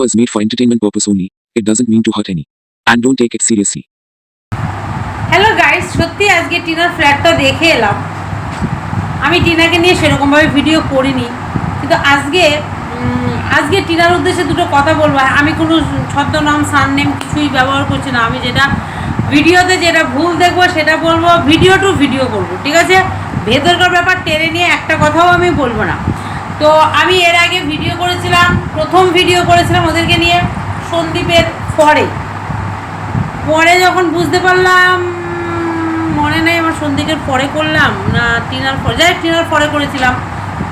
was made for entertainment purpose only. It doesn't mean to hurt any. And don't take it seriously. Hello guys সত্যি আজকে টিনার ফ্ল্যাটটা দেখে এলাম। আমি টিনাকে নিয়ে সেরকমভাবে ভিডিও করিনি। কিন্তু আজকে আজকে টিনার উদ্দেশ্যে দুটো কথা বলব। আমি কোনো ছদ্মনাম, সারনেম কিছুই ব্যবহার করছি না। আমি যেটা ভিডিওতে যেটা ভুল দেখব, সেটা বলব। ভিডিও টু ভিডিও করব, ঠিক আছে? ভেতরকার ব্যাপার টেনে নিয়ে একটা কথাও আমি বলব না। তো আমি এর আগে ভিডিও করেছিলাম, প্রথম ভিডিও করেছিলাম ওদেরকে নিয়ে সন্দীপের পরে। পরে যখন বুঝতে পারলাম, মনে নেই আমার সন্দীপের পরে করলাম না টিনার পরে, যাই টিনার পরে করেছিলাম।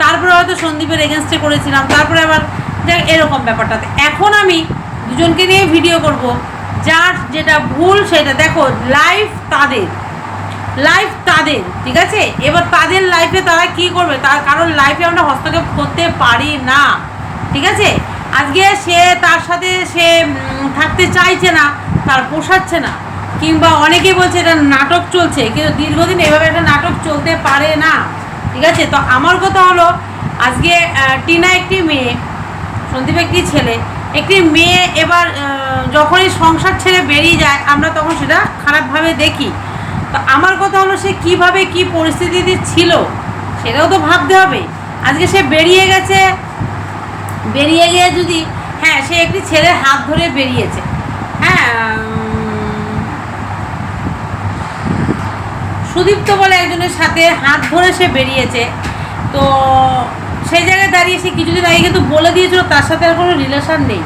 তারপরে হয়তো সন্দীপের এগেনস্টে করেছিলাম, তারপরে আবার যাক এরকম ব্যাপারটাতে। এখন আমি দুজনকে নিয়ে ভিডিও করব, যার যেটা ভুল সেটা, দেখো লাইফ তাদের। লাইফ তাদের, ঠিক আছে? এবার তাদের লাইফে তারা কি করবে? তার কারণ লাইফে আমরা হস্তক্ষেপ করতে পারি না, ঠিক আছে? আজকে সে তার সাথে সে থাকতে চাইছে না, তার পোষাচ্ছে না, কিংবা অনেকেই বলছে এটা নাটক চলছে, কিন্তু দীর্ঘদিন এভাবে একটা নাটক চলতে পারে না, ঠিক আছে? তো আমার কথা হলো, আজকে টিনা একটি মেয়ে, সন্দীপ একটি ছেলে, একটি মেয়ে এবার যখনই সংসার ছেড়ে বেরিয়ে যায়, আমরা তখন সেটা খারাপভাবে দেখি। তো আমার কথা হলো সে কীভাবে কি পরিস্থিতিতে ছিল, সেটাও তো ভাবতে হবে। আজকে সে বেরিয়ে গেছে। বেরিয়ে গিয়ে যদি হ্যাঁ সে একটি ছেলের হাত ধরে বেরিয়েছে। হ্যাঁ সুদীপ্ত বলে একজনের সাথে হাত ধরে সে বেরিয়েছে। তো সেই জায়গায় দাঁড়িয়ে সে কিছুদিন আগে কিন্তু বলে দিয়েছিল, তার সাথে আর কোনো রিলেশন নেই।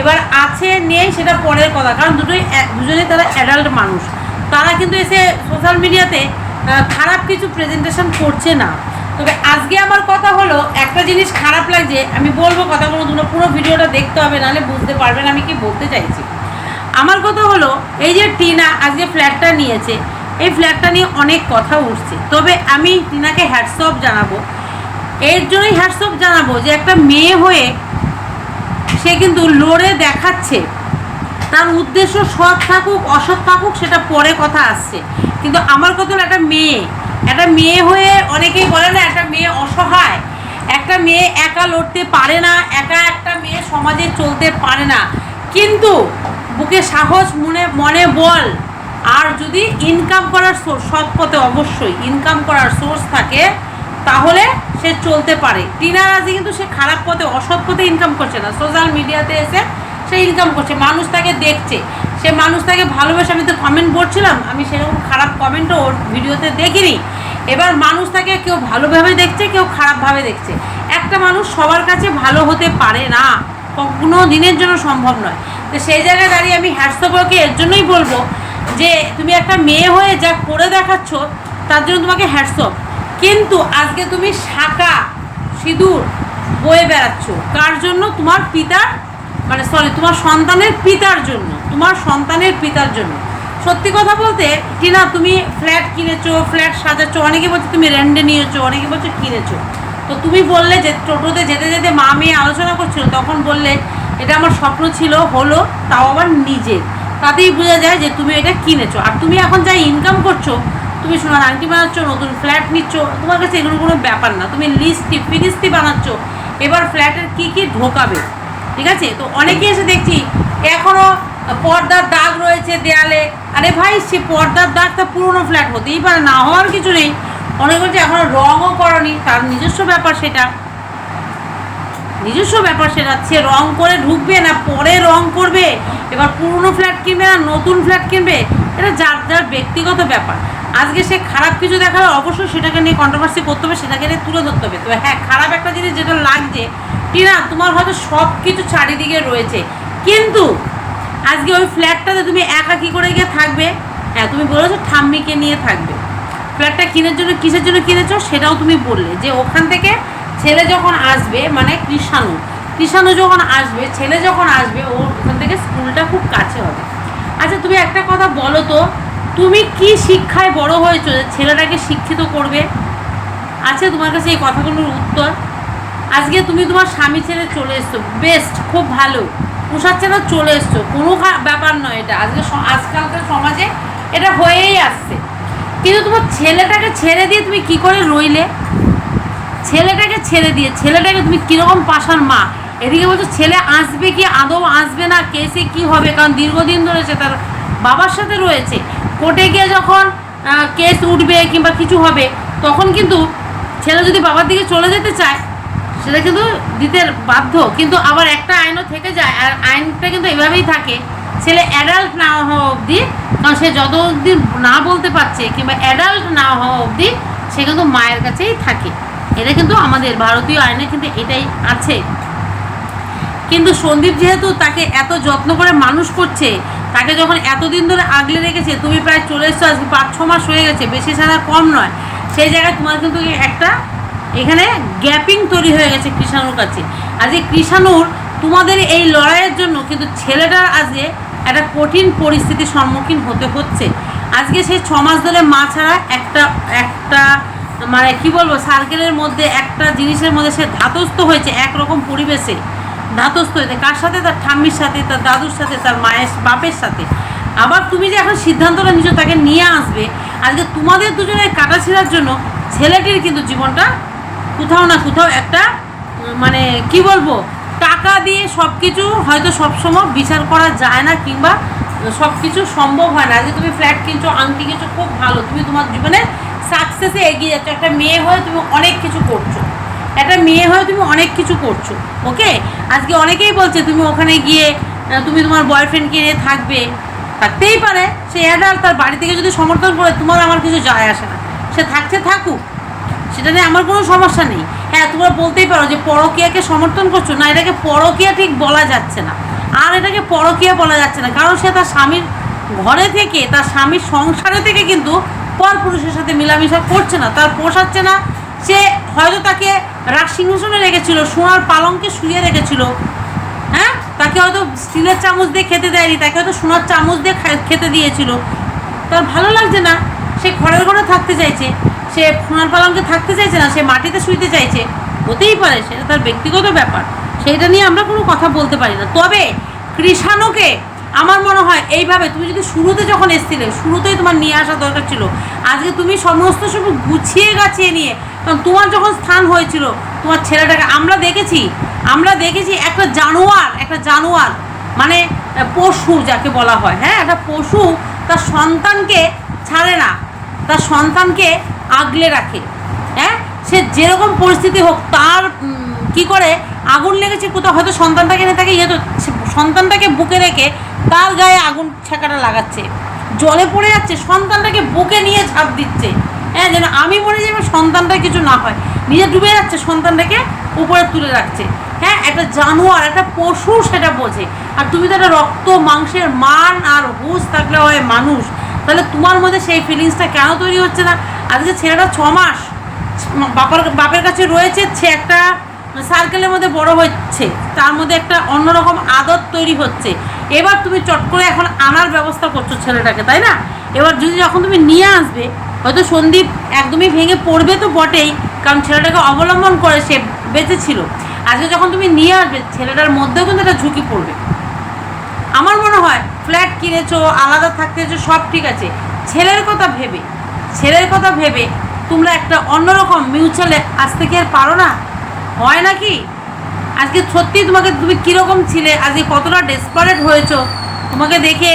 এবার আছে, নেই, সেটা পরের কথা। কারণ দুটোই দুজনেই তারা অ্যাডাল্ট মানুষ। তারা কিন্তু এসে সোশ্যাল মিডিয়াতে খারাপ কিছু প্রেজেন্টেশন করছে না। তবে আজকে আমার কথা হলো, একটা জিনিস খারাপ লাগছে, আমি বলব কথাগুলো তোমরা পুরো ভিডিওটা দেখতে হবে, নাহলে বুঝতে পারবেন আমি কি বলতে চাইছি। আমার কথা হলো, এই যে টিনা আজকে ফ্ল্যাটটা নিয়েছে, এই ফ্ল্যাটটা নিয়ে অনেক কথা উঠছে। তবে আমি টিনাকে হ্যাটসঅপ জানাব। এর জন্যই হ্যাটসঅপ জানাব যে একটা মেয়ে হয়ে সে কিন্তু লড়ে দেখাচ্ছে। তার উদ্দেশ্য সৎ থাকুক, অসৎ থাকুক, সেটা পরে কথা আসছে। কিন্তু আমার কথা একটা মেয়ে। একটা মেয়ে হয়ে অনেকেই বলে না, একটা মেয়ে অসহায়। একটা মেয়ে একা লড়তে পারে না, একা একটা মেয়ে সমাজে চলতে পারে না। কিন্তু বুকে সাহস, মনে মনে বল। আর যদি ইনকাম করার সোর্স সৎ পথে অবশ্যই ইনকাম করার সোর্স থাকে, তাহলে সে চলতে পারে। টিনার আজকে কিন্তু সে খারাপ পথে, অসৎ পথে ইনকাম করছে না। সোশ্যাল মিডিয়াতে এসে সে ইনকাম করছে, মানুষ তাকে দেখছে। সে মানুষ তাকে ভালোবেসে, আমি তো কমেন্ট করছিলাম, আমি সেরকম খারাপ কমেন্টও ওর ভিডিওতে দেখিনি। এবার মানুষ তাকে কেউ ভালোভাবে দেখছে, কেউ খারাপভাবে দেখছে। একটা মানুষ সবার কাছে ভালো হতে পারে না, কোনো দিনের জন্য সম্ভব নয়। তো সেই জায়গায় দাঁড়িয়ে আমি হ্যাটসঅ্যাপকে এর জন্যই বলব যে, তুমি একটা মেয়ে হয়ে যা করে দেখাচ্ছ, তার জন্য তোমাকে হ্যাটসঅ্যাপ কিন্তু আজকে তুমি শাখা, সিঁদুর বয়ে বেড়াচ্ছ। কার জন্য? তোমার পিতার মানে সরি তোমার সন্তানের পিতার জন্য, তোমার সন্তানের পিতার জন্য। সত্যি কথা বলতে, টিনা, তুমি ফ্ল্যাট কিনেছো ফ্ল্যাট সাজাচ্ছ, অনেকে বলছে তুমি রেন্টে নিয়েছো, অনেকে বলছে কিনেছো। তো তুমি বললে যে, টোটোতে যেতে যেতে মা মেয়ে আলোচনা করছিল, তখন বললে, এটা আমার স্বপ্ন ছিল, হলো, তাও আবার নিজের। তাতেই বোঝা যায় যে, তুমি এটা কিনেছো। আর তুমি এখন যা ইনকাম করছ, তুমি সোনার আংটি বানাচ্ছ, নতুন ফ্ল্যাট নিচ্ছ, তোমার কাছে এগুলো কোনো ব্যাপার না। তুমি লিস্টি ফিরিস্তি বানাচ্ছ, এবার ফ্ল্যাটের কি কি ঢোকাবে? ঠিক আছে? তো অনেকে এসে দেখছি এখনও পর্দার দাগ রয়েছে দেয়ালে। আরে ভাই, সে পর্দার দাগটা পুরনো ফ্ল্যাট হতেই পারে, না হওয়ার কিছু নেই। অনেকে বলছে এখনও রঙও করনি, তার নিজস্ব ব্যাপার সেটা। নিজস্ব ব্যাপার সেটা, সে রং করে ঢুকবে না, পরে রং করবে। এবার পুরনো ফ্ল্যাট কিনবে না, নতুন ফ্ল্যাট কিনবে, এটা যার যার ব্যক্তিগত ব্যাপার। আজকে সে খারাপ কিছু দেখালে অবশ্যই সেটাকে নিয়ে কন্ট্রোভার্সি করতে হবে, সেটাকে নিয়ে তুলে ধরতে হবে। তো হ্যাঁ খারাপ একটা জিনিস যেটা লাগছে, টিনা, তোমার হয়তো সব কিছু চারিদিকে রয়েছে। কিন্তু আজকে ওই ফ্ল্যাটটাতে তুমি একা কী করে গিয়ে থাকবে? হ্যাঁ তুমি বলেছ ঠাম্মিকে নিয়ে থাকবে। ফ্ল্যাটটা কেনার জন্য, কিসের জন্য কিনেছো সেটাও তুমি বললে যে ওখান থেকে ছেলে যখন আসবে মানে কৃষাণু কৃষাণু যখন আসবে, ছেলে যখন আসবে, ওর ওখান থেকে স্কুলটা খুব কাছে হবে। আচ্ছা তুমি একটা কথা বলো তো তুমি কি শিক্ষায় বড় হয়েছো যে ছেলেটাকে শিক্ষিত করবে? আছে তোমার কাছে এই কথাগুলোর উত্তর? আজকে তুমি তোমার স্বামী ছেড়ে চলে এসছো। বেস্ট, খুব ভালো। পোষাচ্ছে না চলে এসছো। কোনো ব্যাপার নয় এটা। আজকে আজকালকার সমাজে এটা হয়েই আসছে। কিন্তু তোমার ছেলেটাকে ছেড়ে দিয়ে তুমি কি করে রইলে? ছেলেটাকে ছেড়ে দিয়ে ছেলেটাকে তুমি কীরকম পাশার মা? এদিকে বলছো, ছেলে আসবে কি? আদৌ আসবে না? কেসে কি হবে? কারণ দীর্ঘদিন ধরে সে তার বাবার সাথে রয়েছে। কোর্টে গিয়ে যখন কেস উঠবে কিংবা কিছু হবে, তখন কিন্তু ছেলে যদি বাবার দিকে চলে যেতে চায়, সেটা কিন্তু দিতে বাধ্য। কিন্তু আবার একটা আইনও থেকে যায়, আর আইনটা কিন্তু এভাবেই থাকে, ছেলে অ্যাডাল্ট না হওয়া অবধি, কারণ সে যত অবধি না বলতে পারছে কিংবা অ্যাডাল্ট না হওয়া অবধি, সে কিন্তু মায়ের কাছেই থাকে। এটা কিন্তু আমাদের ভারতীয় আইনে কিন্তু এটাই আছে। কিন্তু সন্দীপ যেহেতু তাকে এত যত্ন করে মানুষ করছে তাকে যখন এতদিন ধরে আগলে রেখেছে, তুমি প্রায় চলে এসছো, আজকে পাঁচ, ছ মাস হয়ে গেছে, বেশি সারা কম নয়। সেই জায়গায় তোমার কিন্তু একটা এখানে গ্যাপিং তৈরি হয়ে গেছে কৃষাণুর কাছে। আজকে কৃষাণুর তোমাদের এই লড়াইয়ের জন্য কিন্তু ছেলেটার আজকে একটা কঠিন পরিস্থিতির সম্মুখীন হতে হচ্ছে। আজকে সেই ছ মাস ধরে মা ছাড়া একটা একটা মানে কি বলব সার্কেলের মধ্যে একটা জিনিসের মধ্যে সে ধাতস্থ হয়েছে একরকম পরিবেশে। ধাতস্থ হয়েছে। কার সাথে? তার ঠাম্মির সাথে, তার দাদুর সাথে, তার মায়ের বাপের সাথে। আবার তুমি যে এখন সিদ্ধান্তটা নিচ্ছ তাকে নিয়ে আসবে, আজকে তোমাদের দুজনের কাটাছিড়ার জন্য ছেলেটির কিন্তু জীবনটা কোথাও না কোথাও একটা মানে কি বলব, টাকা দিয়ে সব কিছু হয়তো সবসময় বিচার করা যায় না কিংবা সব কিছু সম্ভব হয় না। আজকে তুমি ফ্ল্যাট কিনছো, আংটি কিনছো, খুব ভালো। তুমি তোমার জীবনে সাকসেসে এগিয়ে যাচ্ছ। একটা মেয়ে হয়ে তুমি অনেক কিছু করছ। একটা মেয়ে হয়ে তুমি অনেক কিছু করছ, ওকে? আজকে অনেকেই বলছে, তুমি ওখানে গিয়ে তুমি তোমার বয়ফ্রেন্ডকে নিয়ে থাকবে। থাকতেই পারে, সে অ্যাডাল্ট তার বাড়ি থেকে যদি সমর্থন করে তোমার আমার কিছু যায় আসে না। সে থাকছে, থাকুক, সেটা নিয়ে আমার কোনো সমস্যা নেই। হ্যাঁ তোমরা বলতেই পারো যে পরকীয়াকে সমর্থন করছ না, এটাকে পরকীয়া ঠিক বলা যাচ্ছে না। আর এটাকে পরকীয়া বলা যাচ্ছে না, কারণ সে তার স্বামীর ঘরে থেকে, তার স্বামীর সংসারে থেকে কিন্তু পর পুরুষের সাথে মেলামেশা করছে না, তার পোষাচ্ছে না সে হয়তো তাকে রাজ সিংহাসনে রেখেছিল, সোনার পালঙ্কে শুয়ে রেখেছিল। হ্যাঁ? তাকে হয়তো স্টিলের চামচ দিয়ে খেতে দেয়নি, তাকে হয়তো সোনার চামচ দিয়ে খেতে দিয়েছিল। তার ভালো লাগছে না, সে ঘরের ঘরে থাকতে চাইছে, সে সোনার পালঙ্কে থাকতে চাইছে না, সে মাটিতে শুইতে চাইছে। হতেই পারে, সেটা তার ব্যক্তিগত ব্যাপার সেইটা নিয়ে আমরা কোনো কথা বলতে পারি না। তবে কৃষাণুকে আমার মনে হয় এইভাবে, তুমি যদি শুরুতে যখন এসছিলে, শুরুতেই তোমার নিয়ে আসা দরকার ছিল। আজকে তুমি সমস্ত সব গুছিয়ে গাছিয়ে নিয়ে কারণ তোমার যখন স্থান হয়েছিল, তোমার ছেলেটাকে আমরা দেখেছি আমরা দেখেছি একটা জানোয়ার একটা জানোয়ার মানে পশু যাকে বলা হয় হ্যাঁ? একটা পশু তার সন্তানকে ছাড়ে না, তার সন্তানকে আগলে রাখে হ্যাঁ? সে যেরকম পরিস্থিতি হোক, তার কি করে? আগুন লেগেছে কোথাও, হয়তো সন্তানটাকে এনে তাকে ইয়ে সন্তানটাকে বুকে রেখে তার গায়ে আগুন ছেঁকাটা লাগাচ্ছে, জলে পড়ে যাচ্ছে, সন্তানটাকে বুকে নিয়ে ঝাঁপ দিচ্ছে। হ্যাঁ যেন আমি মনে যাই আমার সন্তানটা কিছু না হয়। নিজে ডুবে যাচ্ছে, সন্তানটাকে উপরে তুলে রাখছে। হ্যাঁ একটা জানোয়ার, একটা পশু সেটা বোঝে। আর তুমি তো একটা রক্ত, মাংসের মান আর হুঁশ থাকলে হয় মানুষ। তাহলে তোমার মধ্যে সেই ফিলিংসটা কেন তৈরি হচ্ছে না? আর আজকে ছেলেটা ছ মাস বাবার বাপের কাছে রয়েছে, সে একটা সার্কেলের মধ্যে বড় হচ্ছে। তার মধ্যে একটা অন্যরকম আদত তৈরি হচ্ছে। এবার তুমি চট করে এখন আনার ব্যবস্থা করছ ছেলেটাকে, তাই না? এবার যদি যখন তুমি নিয়ে আসবে হয়তো সন্দীপ একদমই ভেঙে পড়বে তো বটেই, কারণ ছেলেটাকে অবলম্বন করে সে বেঁচে ছিল আজকে যখন তুমি নিয়ে আসবে, ছেলেটার মধ্যেও কিন্তু একটা ঝুঁকি পড়বে। আমার মনে হয় ফ্ল্যাট কিনেছো, আলাদা থাকতেছো সব ঠিক আছে। ছেলের কথা ভেবে, ছেলের কথা ভেবে তোমরা একটা অন্যরকম মিউচুয়ালে আসতে কি আর পারো না? হয় নাকি? আজকে সত্যি তোমাকে তুমি কীরকম ছিলে? আজকে কতটা ডেসপারেট হয়েছো? তোমাকে দেখে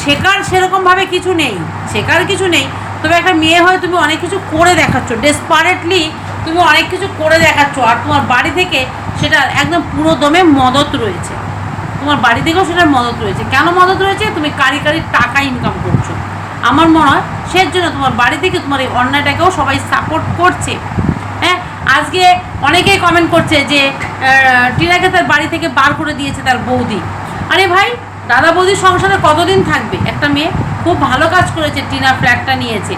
শেখার সেরকমভাবে কিছু নেই, শেখার কিছু নেই। তবে একটা মেয়ে হয়ে তুমি অনেক কিছু করে দেখাচ্ছ ডেসপারেটলি তুমি অনেক কিছু করে দেখাচ্ছ। আর তোমার বাড়ি থেকে সেটা একদম পুরো দমে মদত রয়েছে। তোমার বাড়ি থেকেও সেটার মদত রয়েছে। কেন মদত রয়েছে? তুমি কারি কারি টাকা ইনকাম করছ। আমার মনে হয় সেই জন্য তোমার বাড়ি থেকে তোমার এই অন্যায়টাকেও সবাই সাপোর্ট করছে। হ্যাঁ আজকে অনেকেই কমেন্ট করছে যে টিনাকে তার বাড়ি থেকে বার করে দিয়েছে তার বৌদি। আরে ভাই দাদা বৌদির সংসারে কতদিন থাকবে? একটা মেয়ে খুব ভালো কাজ করেছে, টিনা ফ্ল্যাটটা নিয়েছে।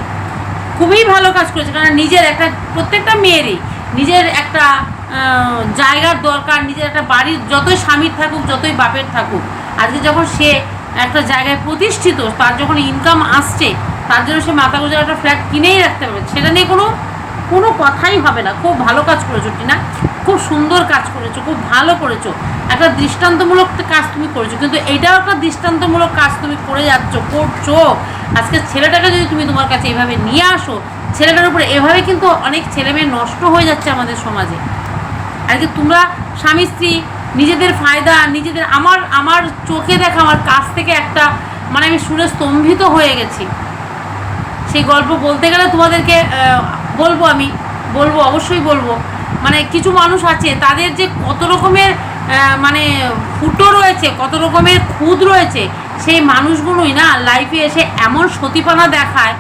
খুবই ভালো কাজ করেছে কারণ নিজের একটা, প্রত্যেকটা মেয়েরই নিজের একটা জায়গার দরকার, নিজের একটা বাড়ির যতই স্বামীর থাকুক, যতই বাপের থাকুক, আজকে যখন সে একটা জায়গায় প্রতিষ্ঠিত, তার যখন ইনকাম আসছে, তার জন্য সে মাথা গোজার একটা ফ্ল্যাট কিনেই রাখতে পারবে। সেটা নিয়ে কোনো কোনো কথাই হবে না। খুব ভালো কাজ করেছ, টিনা। খুব সুন্দর কাজ করেছ, খুব ভালো করেছ। একটা দৃষ্টান্তমূলক কাজ তুমি করেছ, কিন্তু এইটাও একটা দৃষ্টান্তমূলক কাজ তুমি করে যাচ্ছ, করছ। আজকে ছেলেটাকে যদি তুমি তোমার কাছে এভাবে নিয়ে আসো, ছেলেটার উপরে এভাবে কিন্তু অনেক ছেলে মেয়ে নষ্ট হয়ে যাচ্ছে আমাদের সমাজে। আর কি তোমরা স্বামী, স্ত্রী, নিজেদের ফায়দা, নিজেদের আমার আমার চোখে দেখা, আমার কাছ থেকে একটা মানে আমি শুনে স্তম্ভিত হয়ে গেছি। সেই গল্প বলতে গেলে তোমাদেরকে বলব আমি, বলব, অবশ্যই বলব। মানে কিছু মানুষ আছে, তাদের যে কত রকমের মানে ফুটো রয়েছে, কত রকমের খুদ রয়েছে, সেই মানুষগুলোই না লাইফে এসে এমন সতীপানা দেখায়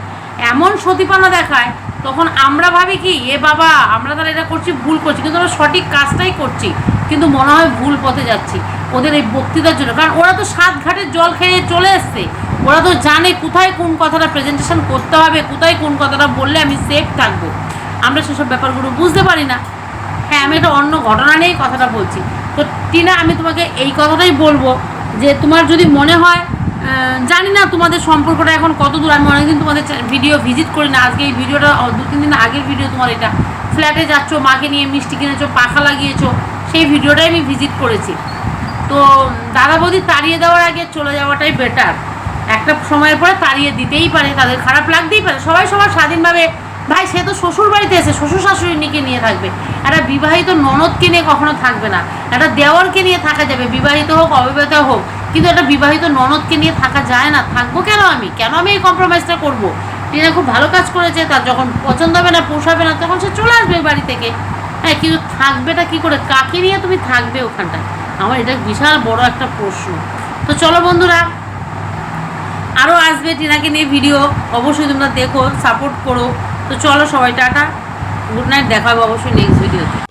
এমন সতীপানা দেখায়, তখন আমরা ভাবি কি, এ বাবা, আমরা তারা এটা করছি, ভুল করছি। কিন্তু আমরা সঠিক কাজটাই করছি, কিন্তু মনে হয় ভুল পথে যাচ্ছি ওদের এই বক্তৃতার জন্য। কারণ ওরা তো সাত ঘাটের জল খেয়ে চলে এসছে। ওরা তো জানে কোথায় কোন কথাটা প্রেজেন্টেশন করতে হবে, কোথায় কোন কথাটা বললে আমি সেফ থাকব। আমরা সেসব ব্যাপারগুলো বুঝতে পারি না। হ্যাঁ আমি এটা অন্য ঘটনা নিয়েই কথাটা বলছি। তো টিনা, আমি তোমাকে এই কথাটাই বলব যে, তোমার যদি মনে হয় জানি না তোমাদের সম্পর্কটা এখন কত দূর, আমি অনেকদিন তোমাদের ভিডিও ভিজিট করি না। আজকে এই ভিডিওটা দু তিন দিন আগের ভিডিও তোমার এটা। ফ্ল্যাটে যাচ্ছ, মাকে নিয়ে মিষ্টি কিনেছো, পাখা লাগিয়েছো, সেই ভিডিওটাই আমি ভিজিট করেছি। তো, দাদা বৌদি তাড়িয়ে দেওয়ার আগে চলে যাওয়াটাই বেটার একটা সময়ের পরে তাড়িয়ে দিতেই পারে, তাদের খারাপ লাগতেই পারে। সবাই সবার স্বাধীনভাবে ভাই, সে তো শ্বশুর বাড়িতে এসে শ্বশুর শাশুড়িকে নিয়ে থাকবে। একটা বিবাহিত ননদকে নিয়ে কখনো থাকবে না। একটা দেওয়ারকে নিয়ে থাকা যাবে, বিবাহিত হোক, অবিবাহিত হোক। কিন্তু একটা বিবাহিত ননদকে নিয়ে থাকা যায় না। থাকব কেন আমি? কেন আমি এই কম্প্রোমাইজটা করব? টিনা খুব ভালো কাজ করেছে, তার যখন পছন্দ হবে না, পোষাবে না, তখন সে চলে আসবে বাড়ি থেকে। হ্যাঁ কিন্তু থাকবেটা কি করে? কাকে নিয়ে তুমি থাকবে ওখানটায়? আমার এটা বিশাল বড় একটা প্রশ্ন। তো চলো বন্ধুরা আরও আসবে টিনাকে নিয়ে ভিডিও। অবশ্যই তোমরা দেখো সাপোর্ট করো। তো চলো সবাই টাটা। গুড নাইট দেখা হবে অবশ্যই নেক্সট ভিডিওতে